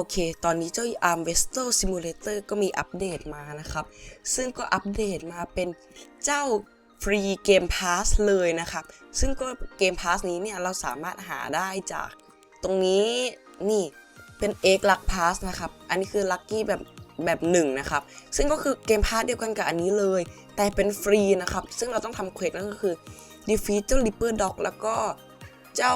โอเค ตอนนี้เจ้า Arm Vessel Simulator ก็มีอัปเดตมานะครับ ซึ่งก็อัปเดตมาเป็นเจ้าฟรีเกมพาสเลยนะครับ ซึ่งก็เกมพาสนี้เนี่ยเราสามารถหาได้จากตรงนี้นี่เป็น X Luck Pass นะครับ อันนี้คือ Lucky แบบแบบหนึ่งนะครับ ซึ่งก็คือเกมพาสเดียวกันกับอันนี้เลย แต่เป็นฟรีนะครับ ซึ่งเราต้องทำเควสนั่นก็คือ defeat เจ้า Ripper Dog แล้วก็เจ้า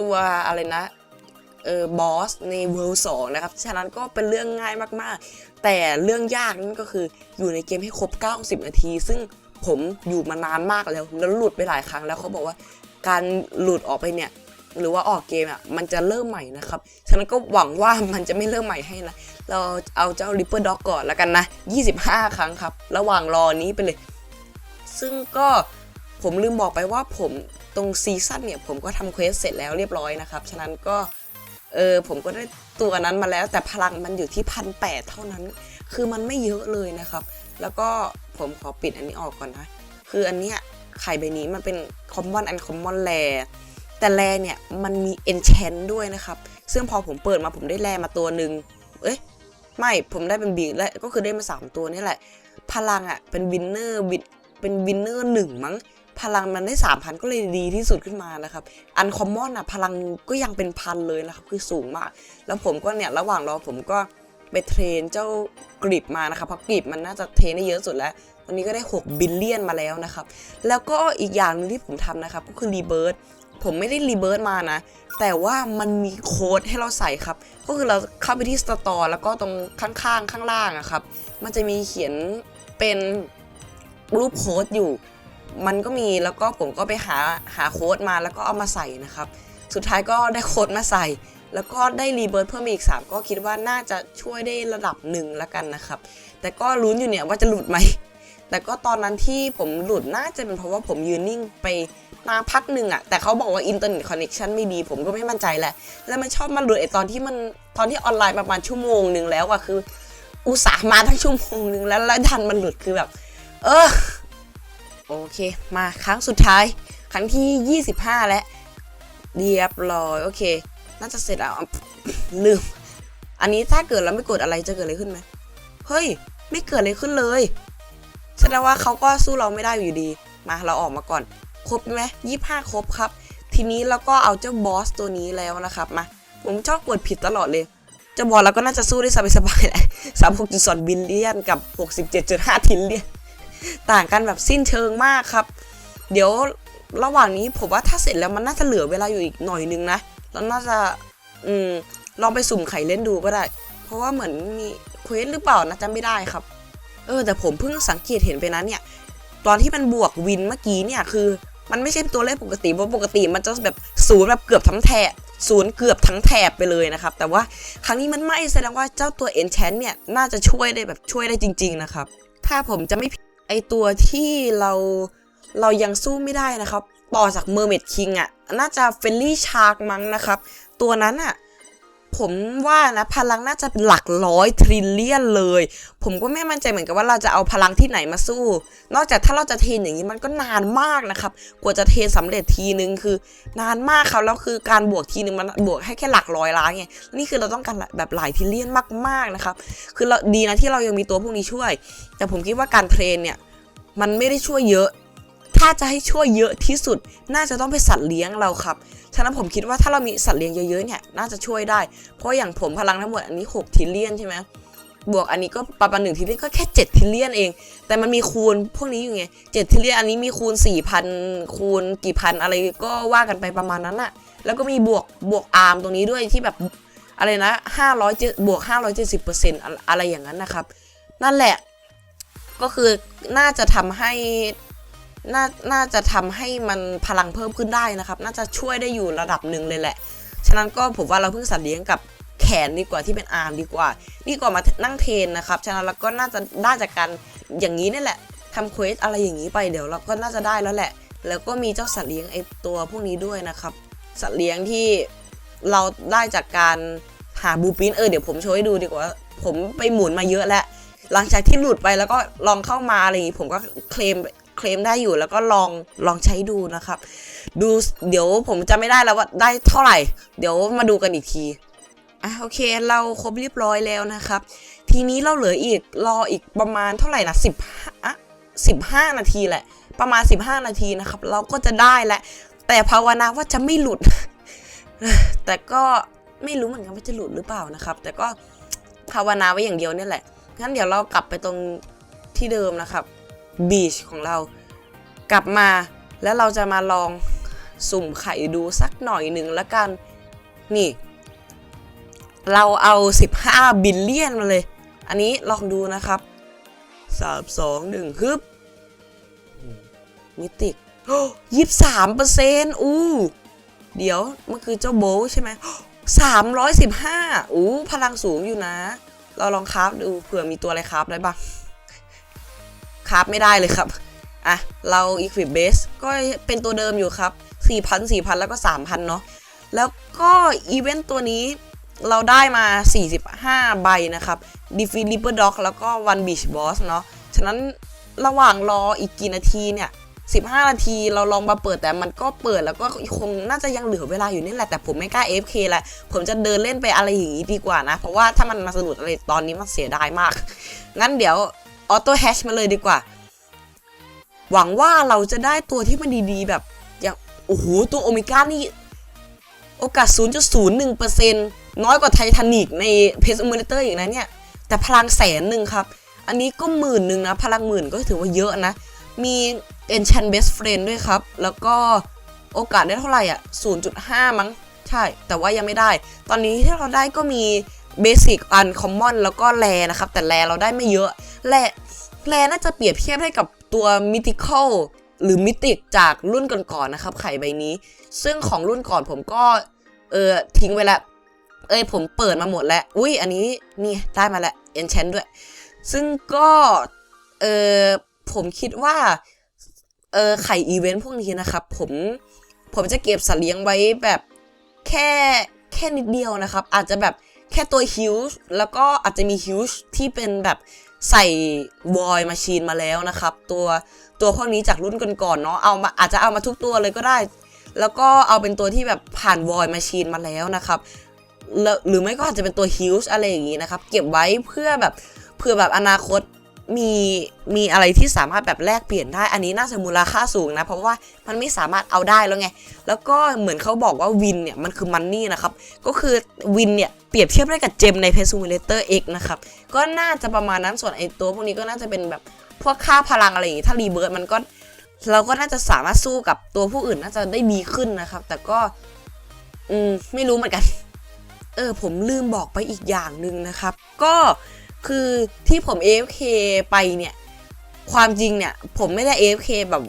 ตัวอะไรนะ เออบอสในเวลสองนะครับ ฉะนั้นก็เป็นเรื่องง่ายมากๆ แต่เรื่องยากนั่นก็คืออยู่ในเกมให้ครบ 90 นาที ซึ่งผมอยู่มานานมากแล้วแล้วหลุดไปหลายครั้งแล้วเขาบอกว่าการหลุดออกไปเนี่ยหรือว่าออกเกมอะมันจะเริ่มใหม่นะครับ ฉะนั้นก็หวังว่ามันจะไม่เริ่มใหม่ให้นะ เราเอาเจ้า Ripper Dog ก่อนแล้วกันนะ 25 ครั้งครับ ระหว่างรอนี้ไปเลย ซึ่งก็ผมลืมบอกไปว่าผมตรงซีซั่นเนี่ย ผมก็ทำเควสเสร็จแล้วเรียบร้อยนะครับ ฉะนั้นก็ เออผมก็ได้ตัวนั้นมาแล้วแต่พลังมันอยู่ที่พันแปดเท่านั้น คือมันไม่เยอะเลยนะครับ แล้วก็ผมขอปิดอันนี้ออกก่อนนะ คืออันเนี้ยไข่ใบนี้มันเป็น common and common rare แต่แรเนี่ยมันมี enchant ด้วยนะครับ ซึ่งพอผมเปิดมาผมได้แรมาตัวหนึ่งเอ้ยไม่ผมได้เป็นบีและก็คือได้มา 3 ตัวนี่แหละ พลังอะ่ะเป็นวินเนอร์บินเป็นวินเนอร์หนึ่งมั้ง พลังมันได้3,000ก็เลยดีที่สุดขึ้นมานะครับ อันคอมมอนอะพลังก็ยังเป็นพันเลยนะครับคือสูงมาก แล้วผมก็เนี่ยระหว่างรอผมก็ไปเทรนเจ้ากริบมานะครับเพราะกริบมันน่าจะเทรนได้เยอะสุดแล้วตอนนี้ก็ได้ 6 บิลเลียนมาแล้วนะครับ แล้วก็อีกอย่างนึงที่ผมทำนะครับ ก็คือรีเบิร์ตผมไม่ได้รีเบิร์ตมานะ แต่ว่ามันมีโค้ดให้เราใส่ครับ ก็คือเราเข้าไปที่สตอร์แล้วก็ตรงข้างๆ ข้างล่างอะครับ มันจะมีเขียนเป็นรูปโค้ดอยู่ มันก็มีแล้วก็ผมก็ไปหาหาโค้ดมาแล้วก็เอามาใส่นะครับ สุดท้ายก็ได้โค้ดมาใส่ แล้วก็ได้รีเบิร์ตเพิ่มอีก 3 ก็คิดว่าน่าจะช่วยได้ระดับหนึ่งละกันนะครับ แต่ก็ลุ้นอยู่เนี่ยว่าจะหลุดไหม แต่ก็ตอนนั้นที่ผมหลุดน่าจะเป็นเพราะว่าผมยืนนิ่งไปนานพักหนึ่งอะแต่เขาบอกว่าอินเทอร์เน็ตคอนเน t ชันไม่ดีผมก็ไม่มั่นใจแหละ แล้วมันชอบมาหลุดไอตอนที่มันตอนที่ออนไลน์ประมาณชั่วโมงหนึ่งแล้วอะคือ อุตส่าห์มาทั้งชั่วโมงหนึ่งแล้วแล้วดันมันหลุดคือแบบ เออ โอเค มาครั้งสุดท้าย ครั้งที่ 25 แล้ว เรียบร้อย โอเค น่าจะเสร็จแล้ว ลืม อันนี้ถ้าเกิดแล้วไม่กดอะไรจะเกิดอะไรขึ้นไหม เฮ้ย ไม่เกิดอะไรขึ้นเลย แสดงว่าเขาก็สู้เราไม่ได้อยู่ดี มาเราออกมาก่อน ครบไหมยี่ห้าครบครับ ทีนี้เราก็เอาเจ้าบอสตัวนี้แล้วนะครับ มา ผมชอบกดผิดตลอดเลยเจ้าบอสเราก็น่าจะสู้ได้สบายๆแหละสามหกจุดสองบิลเลียนกับหกสิบเจ็ดจุดห้าทิลเลียน ต่างกันแบบสิ้นเชิงมากครับ เดี๋ยวระหว่างนี้ผมว่าถ้าเสร็จแล้วมันน่าจะเหลือเวลาอยู่อีกหน่อยนึงนะแล้วน่าจะอืมลองไปสุ่มไข่เล่นดูก็ได้ เพราะว่าเหมือนมีเควสหรือเปล่านะจำไม่ได้ครับ เออแต่ผมเพิ่งสังเกตเห็นไปนะเนี่ย ตอนที่มันบวกวินเมื่อกี้เนี่ยคือ มันไม่ใช่ตัวเลขปกติเพราะปกติมันจะแบบศูนย์แบบเกือบทั้งแถบศูนย์เกือบทั้งแถบไปเลยนะครับ แต่ว่าครั้งนี้มันไม่แสดงว่าเจ้าตัว Enchant เนี่ยน่าจะช่วยได้แบบช่วยได้จริง ๆนะครับ ถ้าผมจะไม่ผิด ไอตัวที่เราเรายังสู้ไม่ได้นะครับ ต่อจากเมอร์เมดคิงอะ น่าจะเฟลลี่ชาร์กมั้งนะครับ ตัวนั้นอะ ผมว่านะพลังน่าจะหลักร้อยทริลเลียนเลย ผมก็ไม่มั่นใจเหมือนกันว่าเราจะเอาพลังที่ไหนมาสู้ นอกจากถ้าเราจะเทนอย่างนี้มันก็นานมากนะครับ กว่าจะเทนสำเร็จทีนึงคือนานมากครับแล้วคือการบวกทีนึงมันบวกให้แค่หลักร้อยล้านไงนี่คือเราต้องการแบบหลายทริลเลียนมากๆนะครับ คือเราดีนะที่เรายังมีตัวพวกนี้ช่วย แต่ผมคิดว่าการเทรนเนี่ยมันไม่ได้ช่วยเยอะ ถ้าจะให้ช่วยเยอะที่สุด น่าจะต้องเป็นสัตว์เลี้ยงเราครับ ฉะนั้นผมคิดว่าถ้าเรามีสัตว์เลี้ยงเยอะๆเนี่ย น่าจะช่วยได้ เพราะอย่างผมพลังทั้งหมดอันนี้ 6 ทิลเลียนใช่ไหมบวกอันนี้ก็ประมาณหนึ่งทิลเลียนก็แค่ 7 ทิลเลียนเอง แต่มันมีคูณพวกนี้อยู่ไงเจ็ดทิลเลียนอันนี้มีคูณ4,000คูณกี่พันอะไรก็ว่ากันไปประมาณนั้นอะแล้วก็มีบวกบวกอาร์มตรงนี้ด้วยที่แบบอะไรนะ500บวก570%อะไรอย่างนั้นนะครับ นั่นแหละก็คือน่าจะทำให้ น่าน่าจะทำให้มันพลังเพิ่มขึ้นได้นะครับ น่าจะช่วยได้อยู่ระดับหนึ่งเลยแหละ ฉะนั้นก็ผมว่าเราเพิ่งสัตว์เลี้ยงกับแขนดีกว่าที่เป็นอาร์มดีกว่า ดีกว่ามานั่งเทนนะครับ ฉะนั้นเราก็น่าจะได้จากการอย่างนี้นี่แหละทำเควสอะไรอย่างนี้ไปเดี๋ยวเราก็น่าจะได้แล้วแหละ แล้วก็มีเจ้าสัตว์เลี้ยงไอตัวพวกนี้ด้วยนะครับ สัตว์เลี้ยงที่เราได้จากการหาบูปินเออเดี๋ยวผมโชว์ให้ดูดีกว่า ผมไปหมุนมาเยอะแล้วหลังจากที่หลุดไปแล้วก็ลองเข้ามาอะไรอย่างนี้ผมก็เคลม เคลมได้อยู่แล้วก็ลองลองใช้ดูนะครับ ดูเดี๋ยวผมจะไม่ได้แล้วว่าได้เท่าไหร่ เดี๋ยวมาดูกันอีกทีอะโอเคเราครบเรียบร้อยแล้วนะครับ ทีนี้เราเหลืออีกรออีกประมาณเท่าไหร่นะสิบห้าสิบห้านาทีแหละ ประมาณ 15 นาทีนะครับ เราก็จะได้แล้วแต่ภาวนาว่าจะไม่หลุด แต่ก็ไม่รู้เหมือนกันว่าจะหลุดหรือเปล่านะครับ แต่ก็ภาวนาไว้อย่างเดียวนี่แหละงั้นเดี๋ยวเรากลับไปตรงที่เดิมนะครับ บีชของเรา กลับมาแล้วเราจะมาลองสุ่มไข่ดูสักหน่อยหนึ่งละกัน นี่ เราเอา 15 บิลเลียนมาเลย อันนี้ลองดูนะครับ 3 2 1ฮึบมิติกยี่สามเปอร์เซ็นต์อู้ เดี๋ยว มันคือเจ้าโบใช่ไหมสามร้อยสิบห้าอู้ พลังสูงอยู่นะ เราลองคราฟดูเผื่อมีตัวอะไรคราฟได้บ้าง คราฟไม่ได้เลยครับ อะ เรา equip base ก็เป็นตัวเดิมอยู่ครับ 4,000 4,000 แล้วก็ 3,000 เนาะ แล้วก็อีเวนต์ตัวนี้เราได้มา 45 ใบนะครับ defeat Reaper Dog แล้วก็ One Beach Boss เนาะ ฉะนั้นระหว่างรออีกกี่นาทีเนี่ย 15 นาทีเราลองมาเปิดแต่มันก็เปิดแล้วก็คงน่าจะยังเหลือเวลาอยู่นี่แหละแต่ผมไม่กล้า AFK แหละ ผมจะเดินเล่นไปอะไรอย่างนี้ดีกว่านะ เพราะว่าถ้ามันมาสะดุดอะไรตอนนี้มันเสียดายมาก งั้นเดี๋ยว ออโต้แฮชมาเลยดีกว่า หวังว่าเราจะได้ตัวที่มันดีๆ แบบอย่างโอ้โหตัวโอเมก้านี่ โอกาส 0.01%น้อยกว่าไททานิกในเพส m ม l เตอร์อีกนะเนี่ย แต่พลังแสนหนึ่งครับ อันนี้ก็หมื่นหนึ่งนะ พลังหมื่นก็ถือว่าเยอะนะ มี Enchant Best Friend ด้วยครับ แล้วก็โอกาสได้เท่าไหร่อะ 0.5 มั้ง ใช่ แต่ว่ายังไม่ได้ ตอนนี้ที่เราได้ก็มี Basic Uncommon แล้วก็แรนะครับ แต่แรเราได้ไม่เยอะแรแรน่าจะเปรียบเทียบได้กับตัว Mythical หรือ Mythic จากรุ่นก่อนๆนะครับ ไข่ใบนี้ ซึ่งของรุ่นก่อนผมก็เออทิ้งไว้แล้วเอ้ยผมเปิดมาหมดแล้ว อุ้ยอันนี้นี่ได้มาแล้ว Enchant ด้วย ซึ่งก็เออผมคิดว่าเออไข่อีเวนต์พวกนี้นะครับ ผมผมจะเก็บสัตว์เลี้ยงไว้แบบแค่แค่นิดเดียวนะครับ อาจจะแบบ แค่ตัวฮิวส์แล้วก็อาจจะมีฮิวส์ที่เป็นแบบใส่วอยมาชีนมาแล้วนะครับ ตัวตัวพวกนี้จากรุ่นก่อนๆเนาะเอามาอาจจะเอามาทุกตัวเลยก็ได้ แล้วก็เอาเป็นตัวที่แบบผ่านวอยมาชีนมาแล้วนะครับหรือไม่ก็อาจจะเป็นตัวฮิวส์อะไรอย่างนี้นะครับ เก็บไว้เพื่อแบบเพื่อแบบอนาคต มีมีอะไรที่สามารถแบบแลกเปลี่ยนได้ อันนี้น่าจะมูลค่าสูงนะ เพราะว่ามันไม่สามารถเอาได้แล้วไง แล้วก็เหมือนเขาบอกว่าวินเนี่ยมันคือมันนี่นะครับ ก็คือวินเนี่ยเปรียบเทียบได้กับเจมใน p e s u m i l a t o r X นะครับ ก็น่าจะประมาณนั้นส่วนไอตัวพวกนี้ก็น่าจะเป็นแบบพวกค่าพลังอะไรอย่างงี้ถ้ารีเบิร์ดมันก็เราก็น่าจะสามารถสู้กับตัวผู้อื่นน่าจะได้ดีขึ้นนะครับ แต่ก็ อืมไม่รู้เหมือนกัน เออ ผมลืมบอกไปอีกอย่างหนึ่งนะครับ ก็ คือที่ผม AFK ไปเนี่ย ความจริงเนี่ย ผมไม่ได้ AFK แบบ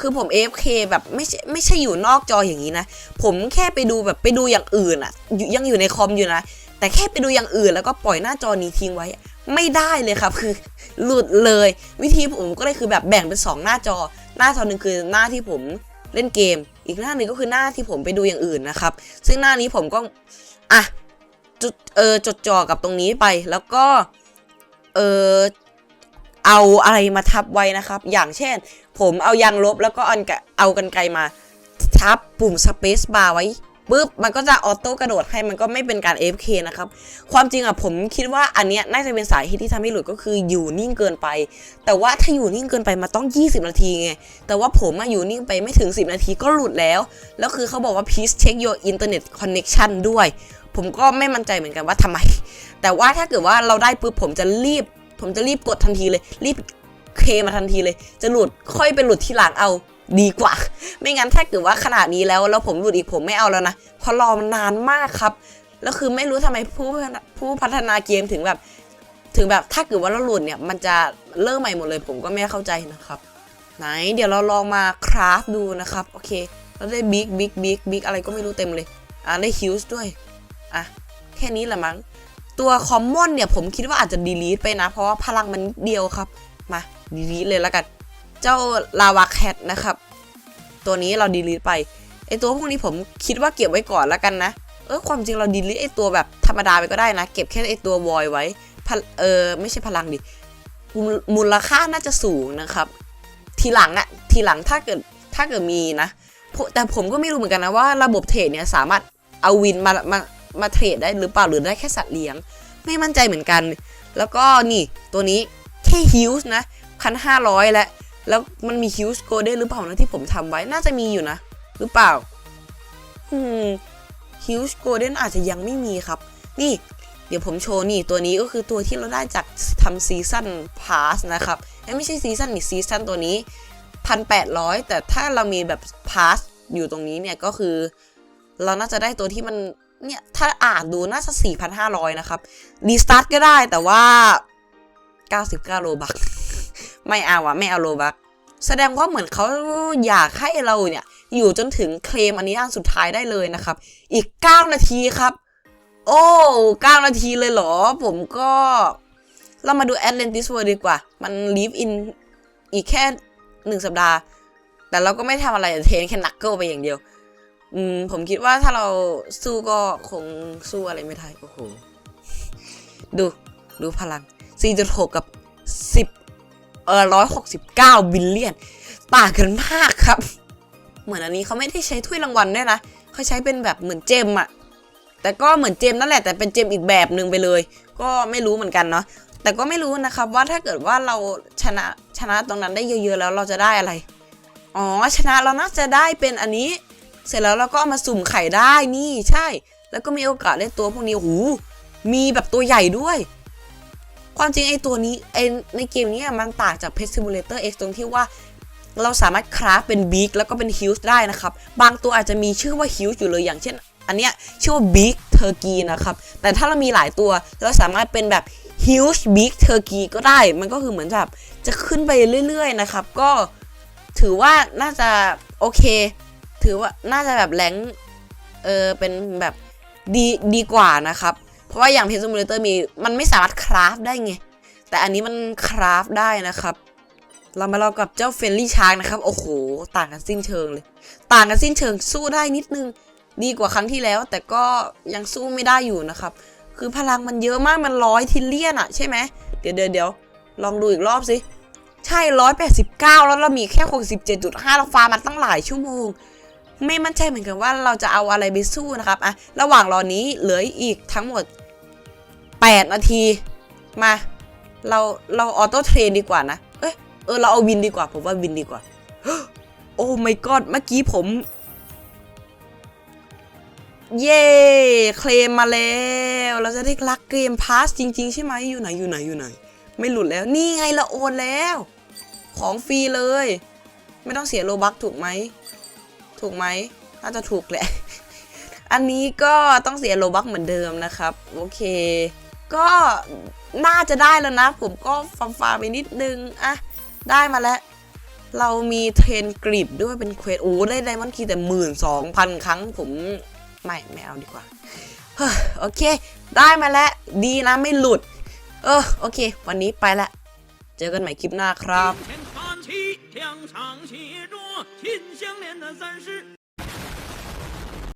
คือผม AFK แบบไม่ใช่ไม่ใช่อยู่นอกจออย่างนี้นะ ผมแค่ไปดูแบบไปดูอย่างอื่นอะอยู่ยังอยู่ในคอมอยู่นะ แต่แค่ไปดูอย่างอื่นแล้วก็ปล่อยหน้าจอนี้ทิ้งไว้ ไม่ได้เลยครับ คือหลุดเลย วิธีผมก็เลยคือแบบแบ่งเป็น 2 หน้าจอ หน้าจอหนึ่งคือหน้าที่ผมเล่นเกม อีกหน้าหนึ่งก็คือหน้าที่ผมไปดูอย่างอื่นนะครับ ซึ่งหน้านี้ผมก็อะจุดเออจดจ่อกับตรงนี้ไปแล้วก็ ออเอาอะไรมาทับไว้นะครับ อย่างเช่น ผมเอายางลบแล้วก็เอากะเอากันไกลมาทับปุ่ม Space Bar ไว้ปุ๊บมันก็จะออโต้กระโดดให้มันก็ไม่เป็นการ AFK นะครับ ความจริงอะผมคิดว่าอันเนี้ยน่าจะเป็นสาเหตุที่ทำให้หลุดก็คืออยู่นิ่งเกินไป แต่ว่าถ้าอยู่นิ่งเกินไปมันต้อง 20 นาทีไง แต่ว่าผมอะอยู่นิ่งไปไม่ถึง 10 นาทีก็หลุดแล้ว แล้วคือเขาบอกว่า please check your internet connection ด้วย ผมก็ไม่มั่นใจเหมือนกันว่าทำไม แต่ว่าถ้าเกิดว่าเราได้ปุ๊บผมจะรีบ ผมจะรีบกดทันทีเลย รีบเคมาทันทีเลย จะหลุดค่อยไปหลุดทีหลังเอาดีกว่า ไม่งั้นถ้าเกิดว่าขนาดนี้แล้วแล้วผมหลุดอีกผมไม่เอาแล้วนะเพราะรอมันนานมากครับ แล้วคือไม่รู้ทำไมผู้ผู้พัฒนาเกมถึงแบบ ถึงแบบถ้าเกิดว่าเราหลุดเนี่ย มันจะเริ่มใหม่หมดเลย ผมก็ไม่เข้าใจนะครับ ไหน เดี๋ยวเราลองมาคราฟดูนะครับ โอเคเราได้บิ๊กบิ๊กบิ๊กบิ๊กอะไรก็ไม่รู้เต็มเลยอ่าได้ฮิวส์ด้วย อะแค่นี้แหละมั้ง ตัวคอมมอนเนี่ยผมคิดว่าอาจจะดีลีทไปนะ เพราะว่าพลังมันเดียวครับ มาดีลีทเลยแล้วกัน เจ้าลาวาแคทนะครับ ตัวนี้เราดีลีทไปไอตัวพวกนี้ผมคิดว่าเก็บไว้ก่อนแล้วกันนะ เออความจริงเราดีลีทไอตัวแบบธรรมดาไปก็ได้นะ เก็บแค่ไอตัววอยไว้ เออไม่ใช่พลังดิมูลมูลค่าน่าจะสูงนะครับ ทีหลังอะทีหลังถ้าเกิดถ้าเกิดมีนะ แต่ผมก็ไม่รู้เหมือนกันนะว่าระบบเทรดเนี่ยสามารถเอาวินมามา มาเทรดได้หรือเปล่าหรือได้แค่สัตว์เลี้ยง ไม่มั่นใจเหมือนกัน แล้วก็นี่ตัวนี้แค่ฮิวส์นะพันห้าร้อยแล้วแล้วมันมีฮิวส์โกลเด้นหรือเปล่านะที่ผมทำไว้น่าจะมีอยู่นะ หรือเปล่าอืมฮิวส์โกลเด้นอาจจะยังไม่มีครับ นี่เดี๋ยวผมโชว์นี่ตัวนี้ก็คือตัวที่เราได้จากทำซีซันพาสนะครับไม่ใช่ซีซันนี่ซีซันตัวนี้พันแปดร้อยแต่ถ้าเรามีแบบพาสอยู่ตรงนี้เนี่ยก็คือ เราน่าจะได้ตัวที่มัน เนี่ยถ้าอ่านดูน่าจะ 4,500 นะครับ รีสตาร์ทก็ได้แต่ว่า 99 โลบัก ไม่เอาอะไม่เอาโลบัก แสดงว่าเหมือนเขาอยากให้เราเนี่ย อยู่จนถึงเคลมอันนี้อันสุดท้ายได้เลยนะครับ อีก 9 นาทีครับ โอ้9นาทีเลยเหรอ ผมก็ เรามาดู Atlantis World ดีกว่า มัน live in อีกแค่ 1 สัปดาห์ แต่เราก็ไม่ทำอะไรเทนแค่นักเกิลไปอย่างเดียว อืมผมคิดว่าถ้าเราสู้ก็คงสู้อะไรไม่ได้โอ้โหดูดูพลัง 4.6 กับ 10 เออ169 บิลเลียน ต่างกันมากครับ เหมือนอันนี้เขาไม่ได้ใช้ถ้วยรางวัลด้วยนะเขาใช้เป็นแบบเหมือนเจมอะแต่ก็เหมือนเจมนั่นแหละแต่เป็นเจมอีกแบบหนึ่งไปเลย ก็ไม่รู้เหมือนกันเนาะแต่ก็ไม่รู้นะครับว่าถ้าเกิดว่าเราชนะชนะตรงนั้นได้เยอะๆแล้วเราจะได้อะไร อ๋อชนะเราน่าจะได้เป็นอันนี้ เสร็จแล้วเราก็เอามาสุ่มไข่ได้นี่ใช่ แล้วก็มีโอกาสได้ตัวพวกนี้โอ้โหมีแบบตัวใหญ่ด้วย ความจริงไอ้ตัวนี้ไอ้ในเกมนี้มันต่างจาก Pet Simulator X ตรงที่ว่า เราสามารถคราฟเป็นบิ๊กแล้วก็เป็นฮิวส์ได้นะครับ บางตัวอาจจะมีชื่อว่าฮิวส์อยู่เลยอย่างเช่น อันเนี้ยชื่อว่าบิ๊กเทอร์กีนะครับ แต่ถ้าเรามีหลายตัวเราสามารถเป็นแบบฮิวส์บิ๊กเทอร์กีก็ได้ มันก็คือเหมือนแบบจะขึ้นไปเรื่อยๆนะครับ ก็ถือว่าน่าจะโอเค ถือว่าน่าจะแบบแรงเออเป็นแบบดีดีกว่านะครับ เพราะว่าอย่างเพนซูมูเลเตอร์มีมันไม่สามารถคราฟได้ไง แต่อันนี้มันคราฟได้นะครับ เรามาลองกับเจ้าเฟนลี่ชาร์กนะครับ โอ้โห ต่างกันสิ้นเชิงเลย ต่างกันสิ้นเชิงสู้ได้นิดนึง ดีกว่าครั้งที่แล้ว แต่ก็ยังสู้ไม่ได้อยู่นะครับ คือพลังมันเยอะมากมันร้อยทิลเลียนอะใช่ไหมเดี๋ยวเดี๋ยวเดี๋ยวลองดูอีกรอบสิใช่ร้อยแปดสิบเก้าแล้วเรามีแค่หกสิบเจ็ดจุดห้าเราฟาร์มมาตั้งหลายชั่วโมง ไม่มั่นใจเหมือนกันว่าเราจะเอาอะไรไปสู้นะครับอะระหว่างรอนี้เหลืออีกทั้งหมด 8 นาที มา เราเราออโต้เทรนดีกว่านะ เอ้ยเออเราเอาวินดีกว่า ผมว่าวินดีกว่า โอ้ my god เมื่อกี้ผม เย้เคลมมาแล้ว เราจะได้รักเกมพาสจริง ๆ ใช่ไหมอยู่ไหนอยู่ไหนอยู่ไหน ไม่หลุดแล้ว นี่ไงเราโอนแล้ว ของฟรีเลย ไม่ต้องเสียโลบักถูกไหม ถูกไหมน่าจะถูกแหละ อันนี้ก็ต้องเสียโลบักเหมือนเดิมนะครับ โอเค ก็น่าจะได้แล้วนะ ผมก็ฟัมฟาไปนิดนึงอะได้มาแล้ว เรามีเทรนกริดด้วยเป็นเควสโอ้ได้ไดมอนด์คีแต่หมื่นสองพันครั้งผมไม่ไม่เอาดีกว่าโอเค ได้มาแล้ว ดีนะไม่หลุด เออ โอเค วันนี้ไปละ เจอกันใหม่คลิปหน้าครับ 墙上写着秦香莲的三十